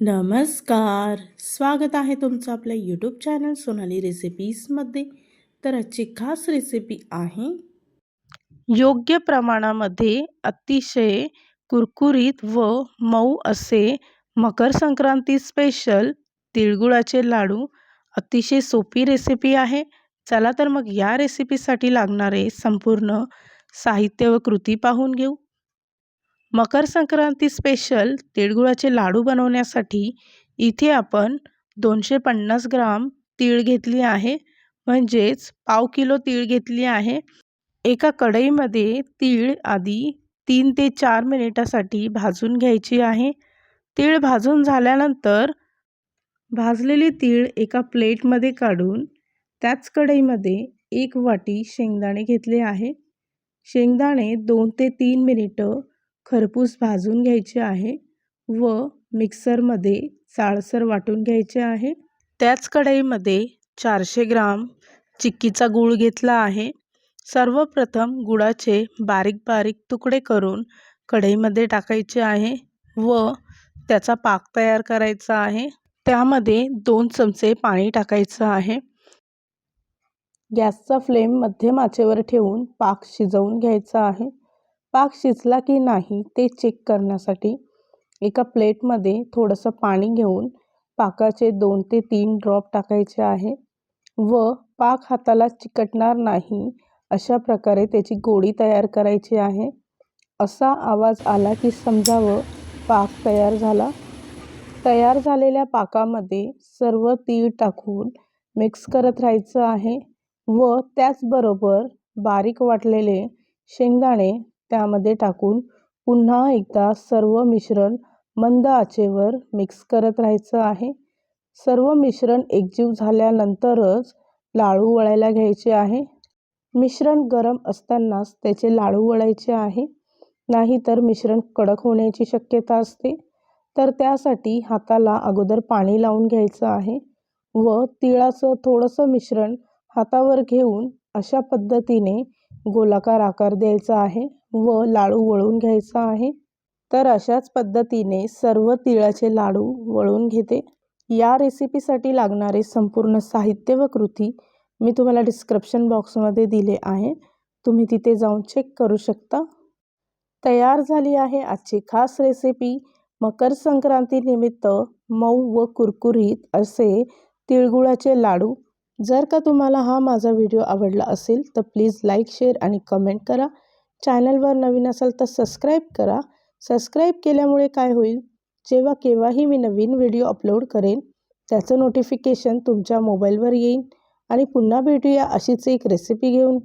नमस्कार. स्वागत आहे तुमचं आपल्या यूट्यूब चॅनल सोनाली रेसिपीजमध्ये तर आजची खास रेसिपी आहे योग्य प्रमाणामध्ये अतिशय कुरकुरीत व मऊ असे मकर संक्रांती स्पेशल तिळगुळाचे लाडू. अतिशय सोपी रेसिपी आहे. चला तर मग या रेसिपीसाठी लागणारे संपूर्ण साहित्य व कृती पाहून घेऊ. मकर संक्रांती स्पेशल तिळगुळाचे लाडू बनवण्यासाठी इथे आपण दोनशे पन्नास ग्राम तीळ घेतली आहे. म्हणजेच पाव किलो तीळ घेतली आहे. एका कढईमध्ये तीळ आधी तीन ते चार मिनिटासाठी भाजून घ्यायची आहे. तीळ भाजून झाल्यानंतर भाजलेली तीळ एका प्लेटमध्ये काढून त्याच कढईमध्ये एक वाटी शेंगदाणे घेतले आहे. शेंगदाणे दोन ते तीन मिनिटं खरपूस भाजून घ्यायचे आहे व मिक्सरमध्ये जाडसर वाटून घ्यायचे आहे. त्याच कढईमध्ये चारशे ग्राम चिक्कीचा गूळ घेतला आहे. सर्वप्रथम गुळाचे बारीक बारीक तुकडे करून कढईमध्ये टाकायचे आहे व त्याचा पाक तयार करायचा आहे. त्यामध्ये दोन चमचे पाणी टाकायचं आहे. गॅसचा फ्लेम मध्यम आचेवर ठेवून पाक शिजवून घ्यायचा आहे. पाक शिजला की नाही ते चेक करण्यासाठी एका प्लेटमध्ये थोडंसं पाणी घेऊन पाकाचे दोन ते तीन ड्रॉप टाकायचे आहे. व पाक हाताला चिकटणार नाही अशा प्रकारे त्याची गोळी तयार करायची आहे. असा आवाज आला की समजावं पाक तयार झाला. तयार झालेल्या पाकामध्ये सर्व तीळ टाकून मिक्स करत राहायचं आहे. व त्याचबरोबर बारीक वाटलेले शेंगदाणे त्यामध्ये टाकून पुन्हा एकदा सर्व मिश्रण मंद आचेवर मिक्स करत राहायचं आहे. सर्व मिश्रण एकजीव झाल्यानंतरच लाडू वळायला घ्यायचे आहे. मिश्रण गरम असतानाच त्याचे लाडू वळायचे आहे. नाहीतर मिश्रण कडक होण्याची शक्यता असते. तर त्यासाठी हाताला अगोदर पाणी लावून घ्यायचं आहे व तिळाचं थोडंसं मिश्रण हातावर घेऊन अशा पद्धतीने गोलाकार आकार द्यायचा आहे. व लाडू वळून घ्यायचा आहे. तर अशाच पद्धतीने सर्व तिळाचे लाडू वळून घेते. या रेसिपीसाठी लागणारे संपूर्ण साहित्य व कृती मी तुम्हाला डिस्क्रिप्शन बॉक्समध्ये दिले आहे. तुम्ही तिथे जाऊन चेक करू शकता. तयार झाली आहे आजची खास रेसिपी मकर संक्रांतीनिमित्त मऊ व कुरकुरीत असे तिळगुळाचे लाडू. जर का तुम्हाला हा माझा व्हिडिओ आवडला असेल तर प्लीज लाईक शेअर आणि कमेंट करा. चॅनलवर नवीन असाल तर सबस्क्राईब करा. सबस्क्राईब केल्यामुळे काय होईल? जेव्हा केव्हाही मी नवीन व्हिडिओ अपलोड करेन त्याचं नोटिफिकेशन तुमच्या मोबाईलवर येईल आणि पुन्हा भेटूया अशीच एक रेसिपी घेऊन.